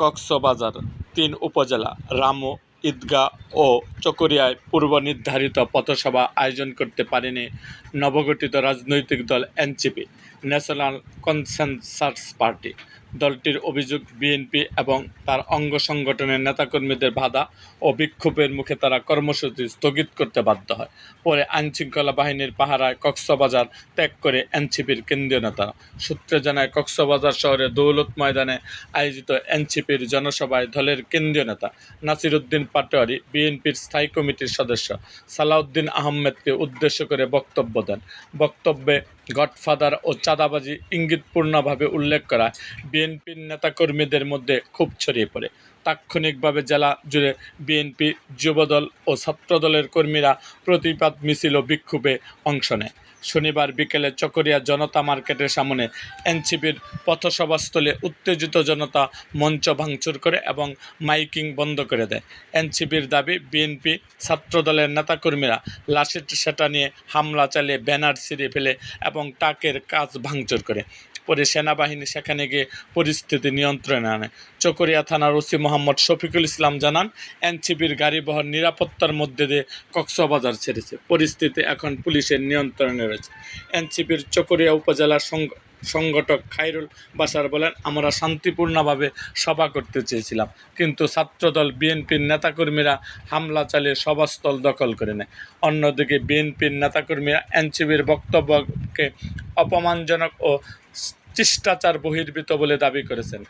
কক্সবাজার তিন উপজেলা রামু ঈদগাঁ ও চকরিয়ায় পূর্ব নির্ধারিত পথসভা আয়োজন করতে পারেনি নবগঠিত রাজনৈতিক দল এনসিপি, ন্যাশনাল কনসেনসাস পার্টি। দলটির অভিযোগ, বিএনপি এবং তার অঙ্গ সংগঠনের নেতাকর্মীদের বাধা ও বিক্ষোভের মুখে তারা কর্মসূচি স্থগিত করতে বাধ্য হয়। পরে আইনশৃঙ্খলা বাহিনীর পাহারায় কক্সবাজার ত্যাগ করে এনসিপির কেন্দ্রীয় নেতারা সূত্রে জানায়, কক্সবাজার শহরে দৌলত ময়দানে আয়োজিত এনসিপির জনসভায় দলের কেন্দ্রীয় নেতা নাসির উদ্দিন পাটোয়ারি, বিএনপির স্থায়ী কমিটির সদস্য সালাউদ্দিন আহমেদকে উদ্দেশ্য করে বক্তব্য দেন। বক্তব্যে গডফাদার ও চাঁদাবাজি ইঙ্গিতপূর্ণভাবে উল্লেখ করা বিএনপির নেতাকর্মীদের মধ্যে খুব ছড়িয়ে পড়ে। তাৎক্ষণিকভাবে জেলা জুড়ে বিএনপি যুবদল ও ছাত্রদলের কর্মীরা প্রতিবাদ মিছিল ও বিক্ষোভে অংশ নেয়। শনিবার বিকেলে চকরিয়া জনতা মার্কেটের সামনে এনসিপির পথসভাস্থলে উত্তেজিত জনতা মঞ্চ ভাঙচুর করে এবং মাইকিং বন্ধ করে দেয়। এনসিপির দাবি, বিএনপি ছাত্রদলের নেতাকর্মীরা লাশিট সেটা নিয়ে হামলা চালিয়ে ব্যানার ছিঁড়ে ফেলে এবং টাকের কাজ ভাঙচুর করে। পরে সেনাবাহিনী সেখানে গিয়ে পরিস্থিতি নিয়ন্ত্রণে আনে। চকরিয়া থানার ওসি মোহাম্মদ শফিকুল ইসলাম জানান, এনসিপির গাড়িবহর নিরাপত্তার মধ্যে দিয়ে কক্সবাজার ছেড়েছে। পরিস্থিতি এখন পুলিশের নিয়ন্ত্রণে রয়েছে। এনসিপির চকরিয়া উপজেলার সং- সংগঠক খাইরুল বাসার বলেন, আমরা শান্তিপূর্ণভাবে সভা করতে চেয়েছিলাম, কিন্তু ছাত্রদল, বিএনপির নেতাকর্মীরা হামলা চালিয়ে সভাস্থল দখল করে নেয়। অন্যদিকে বিএনপির নেতাকর্মীরা এনসিবির বক্তব্যকে অপমানজনক ও শিষ্টাচার বহির্ভূত বলে দাবি করেছেন।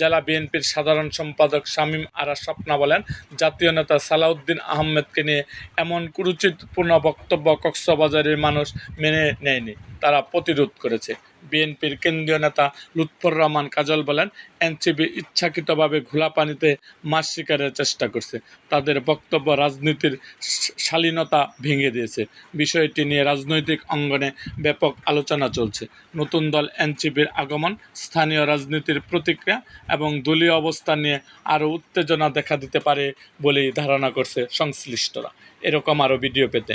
জেলা বিএনপির সাধারণ সম্পাদক শামীম আরা স্বপ্না বলেন, জাতীয় নেতা সালাউদ্দিন আহমেদকে নিয়ে এমন কুরুচিতপূর্ণ বক্তব্য কক্সবাজারের মানুষ মেনে নেয়নি। তারা প্রতিরোধ করেছে। বিএনপির কেন্দ্রীয় নেতা লুৎফর রহমান কাজল বলেন এনসিবি ইচ্ছাকৃতভাবে ঘোলা পানিতে মাছ শিকারের চেষ্টা করছে। তাদের বক্তব্য রাজনীতির শালীনতা ভেঙে দিয়েছে। বিষয়টি নিয়ে রাজনৈতিক অঙ্গনে ব্যাপক আলোচনা চলছে। নতুন দল এনসিপির আগমন, স্থানীয় রাজনীতির প্রতিক্রিয়া এবং দলীয় অবস্থান নিয়ে আরও উত্তেজনা দেখা দিতে পারে বলেই ধারণা করছে সংশ্লিষ্টরা। এরকম আরও ভিডিও পেতে